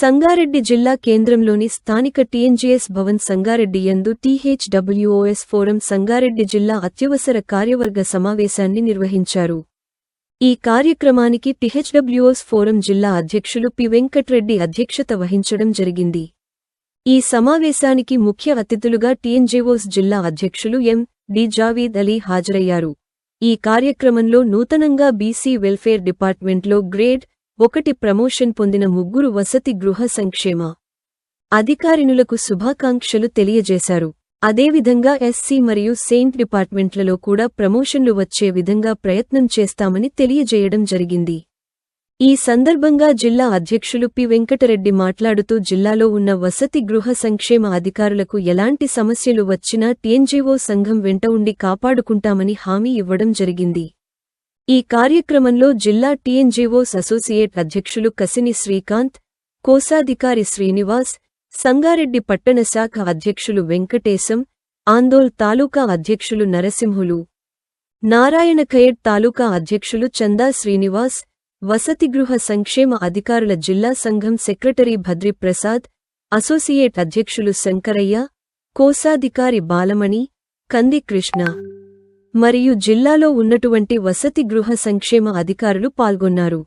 సంగారెడ్డి జిల్లా కేంద్రంలోని స్థానిక టీఎన్జీఎస్ భవన్ సంగారెడ్డి యందు టీహెచ్డబ్ల్యూఓఎస్ ఫోరం సంగారెడ్డి జిల్లా అత్యవసర కార్యవర్గ సమావేశాన్ని నిర్వహించారు. ఈ కార్యక్రమానికి టీహెచ్డబ్ల్యూఎస్ ఫోరం జిల్లా అధ్యక్షులు పి వెంకట్రెడ్డి అధ్యక్షత వహించడం జరిగింది. ఈ సమావేశానికి ముఖ్య అతిథులుగా టీఎన్జీఓస్ జిల్లా అధ్యక్షులు ఎం. డి. జావీద్ అలీ హాజరయ్యారు. ఈ కార్యక్రమంలో నూతనంగా బీసీ వెల్ఫేర్ డిపార్ట్మెంట్లో గ్రేడ్ ఒకటి ప్రమోషన్ పొందిన ముగ్గురు వసతి గృహ సంక్షేమ అధికారినులకు శుభాకాంక్షలు తెలియజేశారు. అదేవిధంగా ఎస్సీ మరియు సెయింట్ డిపార్ట్మెంట్లలో కూడా ప్రమోషన్లు వచ్చే విధంగా ప్రయత్నం చేస్తామని తెలియజేయడం జరిగింది. ఈ సందర్భంగా జిల్లా అధ్యక్షులు పి. వెంకటరెడ్డి మాట్లాడుతూ జిల్లాలో ఉన్న వసతి గృహ సంక్షేమ అధికారులకు ఎలాంటి సమస్యలు వచ్చినా టీఎన్జీఓ సంఘం వెంట ఉండి కాపాడుకుంటామని హామీ ఇవ్వడం జరిగింది. ఈ కార్యక్రమంలో జిల్లా టీఎన్జీఓస్ అసోసియేట్ అధ్యక్షులు కసిని శ్రీకాంత్ కోశాధికారి శ్రీనివాస్ సంగారెడ్డి పట్టణ శాఖ అధ్యక్షులు వెంకటేశం ఆందోల్ తాలూకా అధ్యక్షులు నరసింహులు. నారాయణ నారాయణఖయేడ్ తాలూకా అధ్యక్షులు చందా శ్రీనివాస్ వసతిగృహ సంక్షేమ అధికారుల జిల్లా సంఘం సెక్రటరీ భద్రి ప్రసాద్ అసోసియేట్ అధ్యక్షులు శంకరయ్య కోశాధికారి బాలమణి కంది కృష్ణ మరియు జిల్లాలో ఉన్నటువంటి వసతి గృహ సంక్షేమ అధికారులు పాల్గొన్నారు.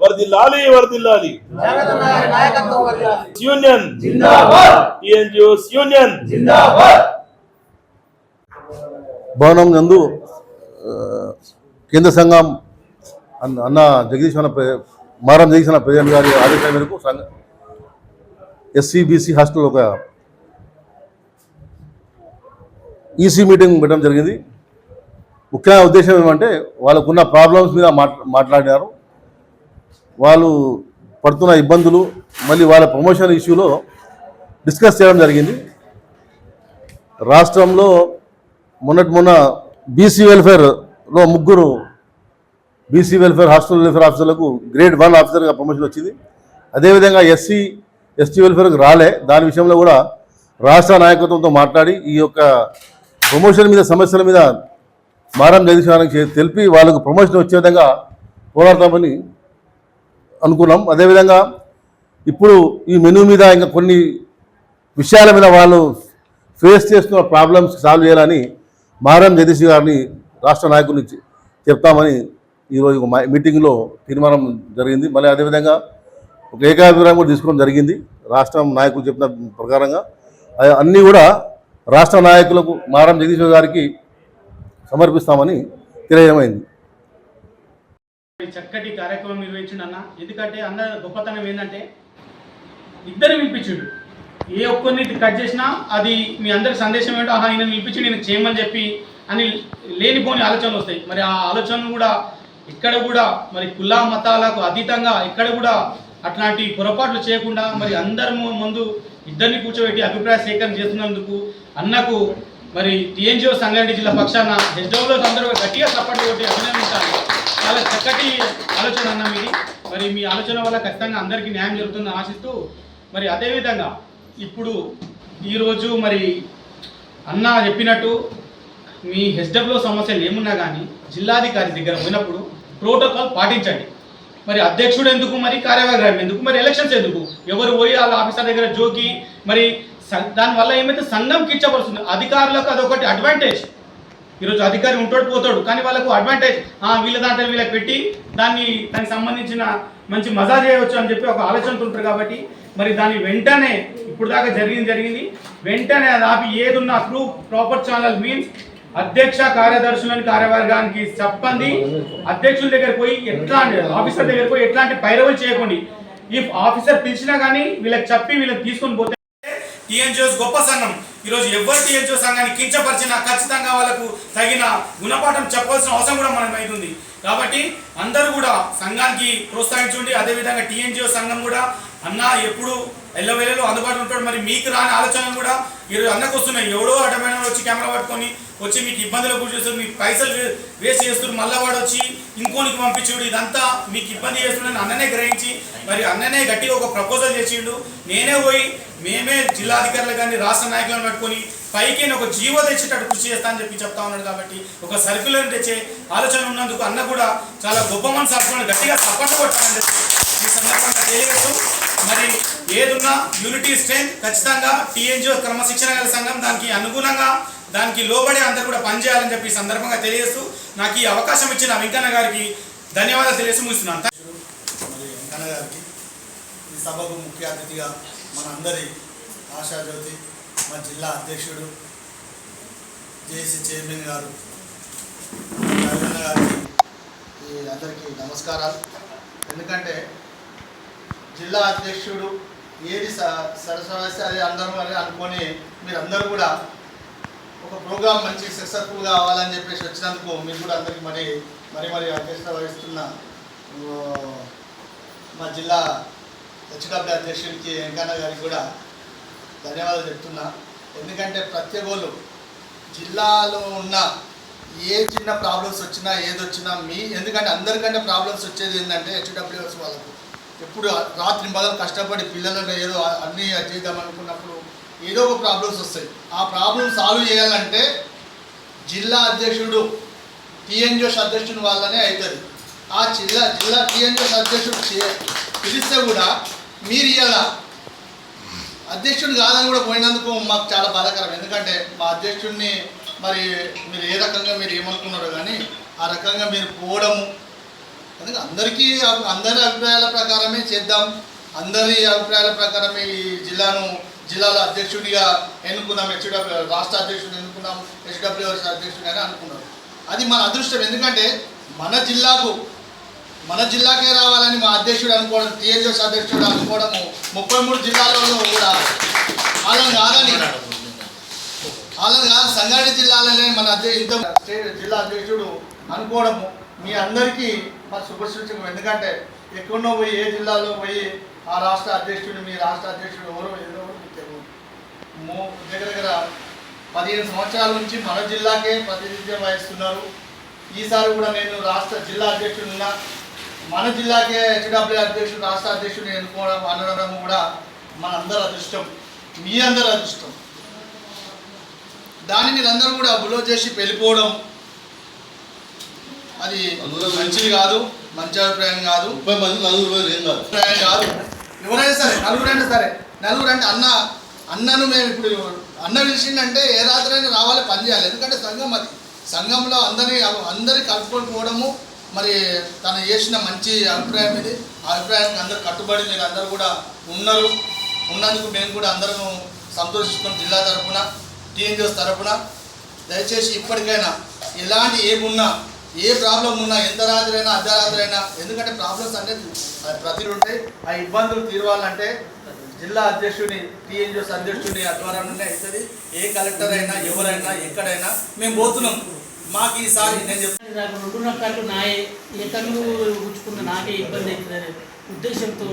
వర్దిల్లాలి. వర్దిల్లాలి. జావేదన్న గారి నాయకత్వం వర్ధిల్లాలి. యూనియన్. జిందాబాద్. TNGOs union. జిందాబాద్. భవనం నందు కేంద్ర సంఘం అన్న అన్న జగదీష్ అన్న ప్రె- మారం జగదీష్ అన్న ప్రెసిడెంట్ గారి ఆదేశాల మేరకు సంఘ ఎస్సీ బీసీ హాస్టల్ ఒక ఈసీ మీటింగ్ పెట్టడం జరిగింది. ముఖ్యమైన ఉద్దేశం ఏమంటే వాళ్ళకున్న ప్రాబ్లమ్స్ మీద మాట్లాడినారు వాళ్ళు పడుతున్న ఇబ్బందులు మళ్ళీ వాళ్ళ ప్రమోషన్ ఇష్యూలో డిస్కస్ చేయడం జరిగింది. రాష్ట్రంలో మొన్నటి మొన్న బీసీ వెల్ఫేర్లో ముగ్గురు బీసీ వెల్ఫేర్ హాస్టల్ వెల్ఫేర్ ఆఫీసర్లకు గ్రేడ్ వన్ ఆఫీసర్గా ప్రమోషన్ వచ్చింది. అదేవిధంగా ఎస్సీ ఎస్టీ వెల్ఫేర్కి రాలే. దాని విషయంలో కూడా రాష్ట్ర నాయకత్వంతో మాట్లాడి ఈ యొక్క ప్రమోషన్ మీద సమస్యల మీద మారం జగదీశ్వరానికి తెలిపి వాళ్ళకు ప్రమోషన్ వచ్చే విధంగా పోరాడతామని అనుకున్నాం. అదేవిధంగా ఇప్పుడు ఈ మెనూ మీద ఇంకా కొన్ని విషయాల మీద వాళ్ళు ఫేస్ చేస్తున్న ప్రాబ్లమ్స్ సాల్వ్ చేయాలని మారం జగదీష్ గారిని రాష్ట్ర నాయకులు చెప్తామని ఈరోజు మీటింగ్లో తీర్మానం జరిగింది. మళ్ళీ అదేవిధంగా ఒక ఏకాభిప్రాయం కూడా తీసుకోవడం జరిగింది. రాష్ట్రం నాయకులు చెప్పిన ప్రకారంగా. అన్నీ కూడా రాష్ట్ర నాయకులకు మారం జగదీష్ గారికి సమర్పిస్తామని తెలియజేయమైంది. చక్కటి కార్యక్రమం నిర్వహించండి అన్న. ఎందుకంటే అన్న గొప్పతనం ఏంటంటే ఇద్దరు పిలిపించుడు. ఏ ఒక్కరిని కట్ చేసినా అది మీ అందరి సందేశం ఏంటో ఆహా ఈయన పిలిపించి నేను చేయమని చెప్పి అని లేనిపోని ఆలోచనలు వస్తాయి. మరి ఆ ఆలోచనలు కూడా ఇక్కడ కూడా మరి కుల మతాలకు అతీతంగా ఇక్కడ కూడా అట్లాంటి పొరపాట్లు చేయకుండా మరి అందరి ముందు ఇద్దరిని కూర్చోబెట్టి అభిప్రాయ సేకరణ చేస్తున్నందుకు అన్నకు మరి టీఎన్జిఓ సంగారెడ్డి జిల్లా పక్షాన హెచ్డబ్ల్యూలో అందరూ గట్టిగా సపోర్ట్ కొట్టి అభినందించాలి. చాలా చక్కటి ఆలోచన అన్న మీది. మరి మీ ఆలోచన వల్ల ఖచ్చితంగా అందరికీ న్యాయం జరుగుతుందని ఆశిస్తూ మరి అదేవిధంగా ఇప్పుడు ఈరోజు మరి అన్న చెప్పినట్టు మీ హెచ్డబ్ల్యూ సమస్యలు ఏమున్నా కానీ జిల్లాధికారి దగ్గర పోయినప్పుడు ప్రోటోకాల్ పాటించండి. మరి అధ్యక్షుడు ఎందుకు మరి కార్యవర్గం ఎందుకు మరి ఎలక్షన్స్ ఎందుకు? ఎవరు పోయి వాళ్ళ ఆఫీసర్ దగ్గర జోకి మరి దానివల్ల ఏమైతే సంఘం కిచ్చబడుతుంది అధికారులకు అదొకటి అడ్వాంటేజ్ ఈరోజు అధికారి ఉంటాడు పోతాడు కానీ వాళ్ళకు అడ్వాంటేజ్ వీళ్ళ దాంట్లో వీళ్ళకి పెట్టి దాన్ని దానికి సంబంధించిన మంచి మజా చేయవచ్చు అని చెప్పి ఒక ఆలోచనతో ఉంటారు కాబట్టి మరి దాన్ని వెంటనే ఇప్పుడు దాకా జరిగింది జరిగింది. వెంటనే అది ఆపి ఏదున్న త్రూ ప్రాపర్ ఛానల్ మీన్స్ అధ్యక్ష కార్యదర్శులని కార్యవర్గానికి చెప్పండి. అధ్యక్షుల దగ్గర పోయి ఎట్లాంటి ఆఫీసర్ దగ్గర పోయి ఎట్లాంటి పైరవులు చేయకండి. ఈ ఆఫీసర్ పిలిచినా కానీ వీళ్ళకి చెప్పి వీళ్ళకి తీసుకొని పోతే టీఎన్జిఓస్ గొప్ప సంఘం. ఈరోజు ఎవరు టీఎన్జిఓ సంఘాన్ని కించపరిచినా ఖచ్చితంగా వాళ్ళకు తగిన గుణపాఠం చెప్పాల్సిన అవసరం కూడా మనం అవుతుంది కాబట్టి అందరూ కూడా సంఘానికి ప్రోత్సహించండి అదేవిధంగా టీఎన్జిఓ సంఘం కూడా అన్న ఎప్పుడు ఎల్లవేళలో అందుబాటులో ఉంటాడు. మరి మీకు రాని ఆలోచనలు కూడా ఈరోజు అన్నకు వస్తున్నాయి. ఎవడో అడ్డమైన వచ్చి కెమెరా పట్టుకొని వచ్చి మీకు ఇబ్బందులు గురి చేస్తారు మీకు పైసలు వే- వేస్ట్ చేస్తారు మళ్ళీ వాడు వచ్చి ఇంకోనికి పంపించుడు ఇదంతా మీకు ఇబ్బంది చేస్తుండని అన్ననే గ్రహించి మరి అన్ననే గట్టిగా ఒక ప్రపోజల్ చేసిండు. నేనే పోయి మేమే జిల్లాధికారులు కానీ రాష్ట్ర నాయకులను పట్టుకొని పైకి ఒక జీవో తెచ్చేటట్టు కృషి చేస్తా అని చెప్పి చెప్తా ఉన్నాడు కాబట్టి ఒక సర్క్యులర్ తెచ్చే ఆలోచన ఉన్నందుకు అన్న కూడా చాలా గొప్ప మనసు అర్థం గట్టిగా సపోర్ట్ కొట్టాలని చెప్పి ఈ సందర్భంగా తెలియజేస్తూ మరి ఏదున్నా యూనిటీ స్ట్రెంత్ ఖచ్చితంగా టీఎన్జిఓ క్రమశిక్షణ గల సంఘం దానికి అనుగుణంగా దానికి లోబడి అందరూ కూడా పనిచేయాలని చెప్పి ఈ సందర్భంగా తెలియజేస్తూ నాకు ఈ అవకాశం ఇచ్చిన వెంకన్న గారికి ధన్యవాదాలు తెలియజేస్తూ ముగిస్తున్నాను. మరి వెంకన్న గారికి ఈ సభకు ముఖ్య అతిథిగా మన అందరి ఆశాజ్యోతి మా జిల్లా అధ్యక్షుడు జేసీ చైర్మన్ గారు గారికి అందరికీ నమస్కారాలు. ఎందుకంటే జిల్లా అధ్యక్షుడు ఏది సరస్వస్తే అది అందరం అని అనుకొని మీరందరూ కూడా ఒక ప్రోగ్రామ్ మంచి సక్సెస్ఫుల్ కావాలని చెప్పేసి వచ్చినందుకు మీరు కూడా అందరికీ మరి మరి మరి అధ్యక్షత వహిస్తున్న మా జిల్లా హెచ్డబ్ల్యూ అధ్యక్షుడికి వెంకన్న గారికి కూడా ధన్యవాదాలు చెప్తున్నా. ఎందుకంటే ప్రత్యేకోళ్ళు జిల్లాలో ఉన్న ఏ చిన్న ప్రాబ్లమ్స్ వచ్చినా ఏది వచ్చినా మీ ఎందుకంటే అందరికంటే ప్రాబ్లమ్స్ వచ్చేది ఏంటంటే హెచ్డబ్ల్యూఎస్ వాళ్ళకు. ఎప్పుడు రాత్రి మొదలు కష్టపడి పిల్లలను ఏదో అన్నీ చేద్దాం అనుకున్నప్పుడు ఏదో ఒక ప్రాబ్లమ్స్ వస్తాయి. ఆ ప్రాబ్లం సాల్వ్ చేయాలంటే జిల్లా అధ్యక్షుడు టీఎన్జిఓస్ అధ్యక్షుడు వాళ్ళనే అవుతుంది ఆ జిల్లా జిల్లా టీఎన్జిఓస్ అధ్యక్షుడు పిలిస్తే కూడా మీరు ఇలా అధ్యక్షుడు కాదని కూడా పోయినందుకు మాకు చాలా బాధాకరం. ఎందుకంటే మా అధ్యక్షుడిని మరి మీరు ఏ రకంగా మీరు ఏమనుకున్నారో కానీ ఆ రకంగా మీరు పోవడము. అందుకే అందరికీ అందరి అభిప్రాయాల ప్రకారమే చేద్దాం. అందరి అభిప్రాయాల ప్రకారమే ఈ జిల్లాను జిల్లాల అధ్యక్షుడిగా ఎన్నుకున్నాం హెచ్డబ్ల్యూ uh, రాష్ట్ర అధ్యక్షుడిని ఎన్నుకున్నాం హెచ్డబ్ల్యూఎస్ అధ్యక్షుడిని అని అనుకున్నారు. అది మన అదృష్టం. ఎందుకంటే మన జిల్లాకు మన జిల్లాకే రావాలని మా అధ్యక్షుడు అనుకోవడం టీఎస్ఎస్ అధ్యక్షుడు అనుకోవడము ముప్పై మూడు జిల్లాలలో కూడా వాళ్ళని కాదని వాళ్ళని కాదు సంగారెడ్డి జిల్లాలోనే మన అధ్యక్ష ఇంత స్టేట్ జిల్లా అధ్యక్షుడు అనుకోవడము మీ అందరికీ మరి శుభసూచకం ఎందుకంటే ఎక్కడో పోయి ఏ జిల్లాలో పోయి ఆ రాష్ట్ర అధ్యక్షుడు మీ రాష్ట్ర అధ్యక్షుడు ఎవరో ఏదో దగ్గర దగ్గర పదిహేను సంవత్సరాల నుంచి మన జిల్లాకే ప్రాతినిధ్యం వహిస్తున్నారు. ఈసారి కూడా నేను రాష్ట్ర జిల్లా అధ్యక్షుడున్నా మన జిల్లాకే హెచ్డబ్ల్యూ అధ్యక్షుడు రాష్ట్ర అధ్యక్షుడిని ఎన్నుకోవడం అనడం కూడా మన అందరి అదృష్టం మీ అందరి అదృష్టం. దాన్ని మీరందరూ కూడా బులో చేసి వెళ్ళిపోవడం అది మంచిది కాదు మంచి అభిప్రాయం కాదు. ముప్పై మంది నలుగురు కాదు. ఎవరైనా సరే నలుగురైనా సరే నలుగురు అంటే అన్న అన్నను మేము ఇప్పుడు అన్న పిలిచిందంటే ఏ రాత్రైనా రావాలి పని చేయాలి. ఎందుకంటే సంఘం అది. సంఘంలో అందరి అందరి కలుపుకొని పోవడము మరి తను చేసిన మంచి అభిప్రాయం ఇది. ఆ అభిప్రాయానికి అందరు కట్టుబడి మీరు అందరు కూడా ఉన్నారు. ఉన్నందుకు మేము కూడా అందరం సంతోషిస్తున్నాం జిల్లా తరఫున టీఎన్జిఓస్ తరఫున దయచేసి ఇప్పటికైనా ఎలాంటి ఏమున్నా ఏ ప్రాబ్లం ఉన్నా ఎంత రాత్రైనా అర్ధరాత్రైనా ఎందుకంటే ప్రాబ్లమ్స్ అనేది అది ప్రతి ఉంటాయి. ఆ ఇబ్బందులు తీరవాలంటే జిల్లా అధ్యక్షుని టీఎన్జిఓస్ అధ్యక్షుని ఆధ్వర్యంలోనే అవుతుంది. ఏ కలెక్టర్ అయినా ఎవరైనా ఎక్కడైనా మేము పోతున్నాం. మాకు ఈసారి నేను చెప్తాను నాకు రెండు రకాలు నాయే. ఏ కన్ను ఉంచుకున్న నాకే ఇబ్బంది అవుతుందనే ఉద్దేశంతో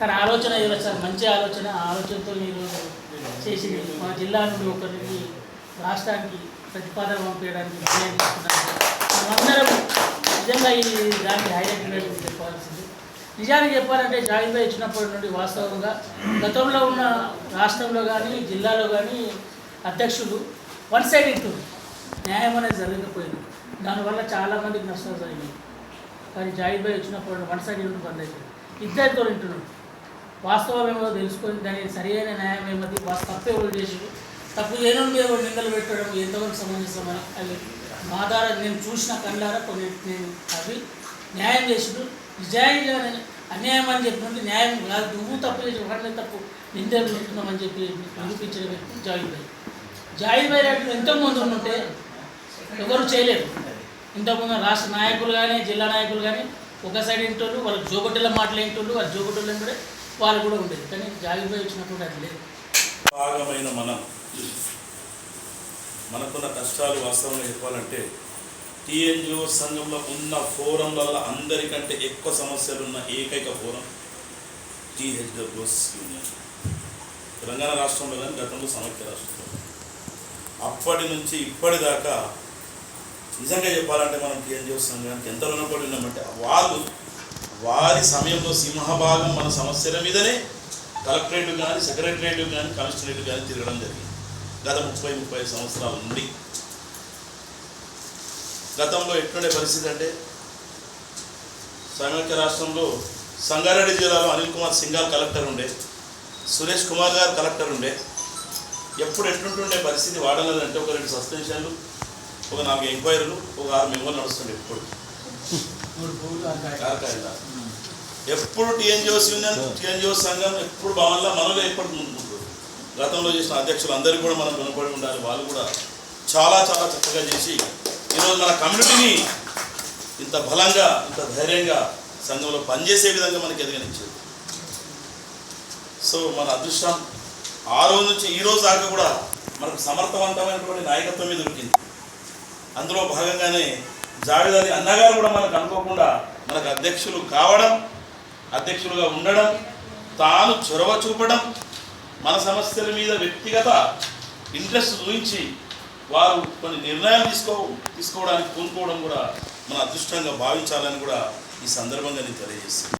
తన ఆలోచన ఏదో సార్ మంచి ఆలోచన ఆలోచనతో నేను చేసి మా జిల్లా నుండి ఒకరికి రాష్ట్రానికి ప్రతిపాదన పంపించడానికి నిర్ణయం తీసుకున్నారు మనమందరం నిజంగా ఈ దానికి హైలైట్ రేటు నిజానికి చెప్పాలంటే జాయిన్ ఇచ్చినప్పటి నుండి వాస్తవంగా గతంలో ఉన్న రాష్ట్రంలో కానీ జిల్లాలో కానీ అధ్యక్షులు వన్ సైడ్ ఇస్తుంది న్యాయం అనేది జరగకపోయింది. దానివల్ల చాలామందికి నష్టం జరిగింది కానీ జాయిన్ బై వచ్చినప్పుడు వన్ సైడ్ ఇవ్వడం బంద్ అయిపోయింది. ఇద్దరితో వింటున్నాడు వాస్తవం ఏమో తెలుసుకొని దానికి సరైన న్యాయం ఏమది? తప్పు ఎవరు చేసి తప్పు లేని మీద ఎవరు నిందలు పెట్టడం? ఎంతవరకు సంబంధిస్తామని అవి మా ద్వారా నేను చూసిన కళ్ళారా? కొన్ని నేను అవి న్యాయం చేసిడు. నిజాయిగా అన్యాయం అని చెప్పినట్టు న్యాయం కాదు. నువ్వు తప్పు చేసి ఒకటే తప్పు నిందలు పెడుతున్నామని చెప్పి నిరూపించిన వ్యక్తి జాయిన్ బై జాయిన్ ఎంతోమంది ఉంటే ఎవరు చేయలేరు. ఇంతకుముందు రాష్ట్ర నాయకులు కానీ జిల్లా నాయకులు కానీ ఒక సైడ్ ఏంటోళ్ళు వాళ్ళు జోగొట్టెల మాటలు ఏంటోళ్ళు వాళ్ళ జోగొట్టెలు కూడా వాళ్ళు కూడా ఉండేది. కానీ జాగిపోయి వచ్చినప్పుడు అది లేదు. భాగమైన మనం మనకున్న కష్టాలు వాస్తవంగా చెప్పాలంటే టీఎన్జిఓ సంఘంలో ఉన్న ఫోరంలలో అందరికంటే ఎక్కువ సమస్యలు ఉన్న ఏకైక ఫోరం టీహెచ్డబ్ల్యూఎస్ యూనియన్. తెలంగాణ రాష్ట్రంలో కానీ గతంలో సమైక్య రాష్ట్రంలో అప్పటి నుంచి ఇప్పటిదాకా నిజంగా చెప్పాలంటే మనం టీఎన్జిఓ సంఘానికి ఎంత రుణపడి ఉన్నామంటే వాళ్ళు వారి సమయంలో సింహభాగం మన సమస్యల మీదనే కలెక్టరేట్ కానీ సెక్రటరేట్ కానీ కమిషనరేట్ కానీ తిరగడం జరిగింది. గత ముప్పై ముప్పై సంవత్సరాల నుండి గతంలో ఎట్లుండే పరిస్థితి అంటే సమైక్య రాష్ట్రంలో సంగారెడ్డి జిల్లాలో అనిల్ కుమార్ సింగాల్ కలెక్టర్ ఉండే సురేష్ కుమార్ గారు కలెక్టర్ ఉండే. ఎప్పుడు ఎట్లుంటుండే పరిస్థితి వాడాలంటే ఒక రెండు సస్పెన్షన్లు ఒక నాలుగు ఎంక్వైరీలు ఒక ఆరు మెంబర్లు నడుస్తుండే ఎప్పుడు. ఎప్పుడు టీఎన్జిఓస్ యూనియన్ టీఎన్జిఓస్ సంఘం ఎప్పుడు భవన్లో మనలో ఎప్పటి ముందుకుంటారు గతంలో చేసిన అధ్యక్షులు అందరికీ కూడా మనం వెనుకబడి ఉండాలి. వాళ్ళు కూడా చాలా చాలా చక్కగా చేసి ఈరోజు మన కమ్యూనిటీని ఇంత బలంగా ఇంత ధైర్యంగా సంఘంలో పనిచేసే విధంగా మనకి ఎదగనిచ్చేది. సో మన అదృష్టం ఆ రోజు నుంచి ఈ రోజు దాకా కూడా మనకు సమర్థవంతమైనటువంటి నాయకత్వం మీద దొరికింది అందులో భాగంగానే జావేద్ అలీ అన్నగారు కూడా మనకు అనుకోకుండా మనకు అధ్యక్షులు కావడం అధ్యక్షులుగా ఉండడం తాను చొరవ చూపడం మన సమస్యల మీద వ్యక్తిగత ఇంట్రెస్ట్ చూపించి వారు కొన్ని నిర్ణయాలు తీసుకో తీసుకోవడానికి పూనుకోవడం కూడా మన అదృష్టంగా భావించాలని కూడా ఈ సందర్భంగా నేను తెలియజేస్తాను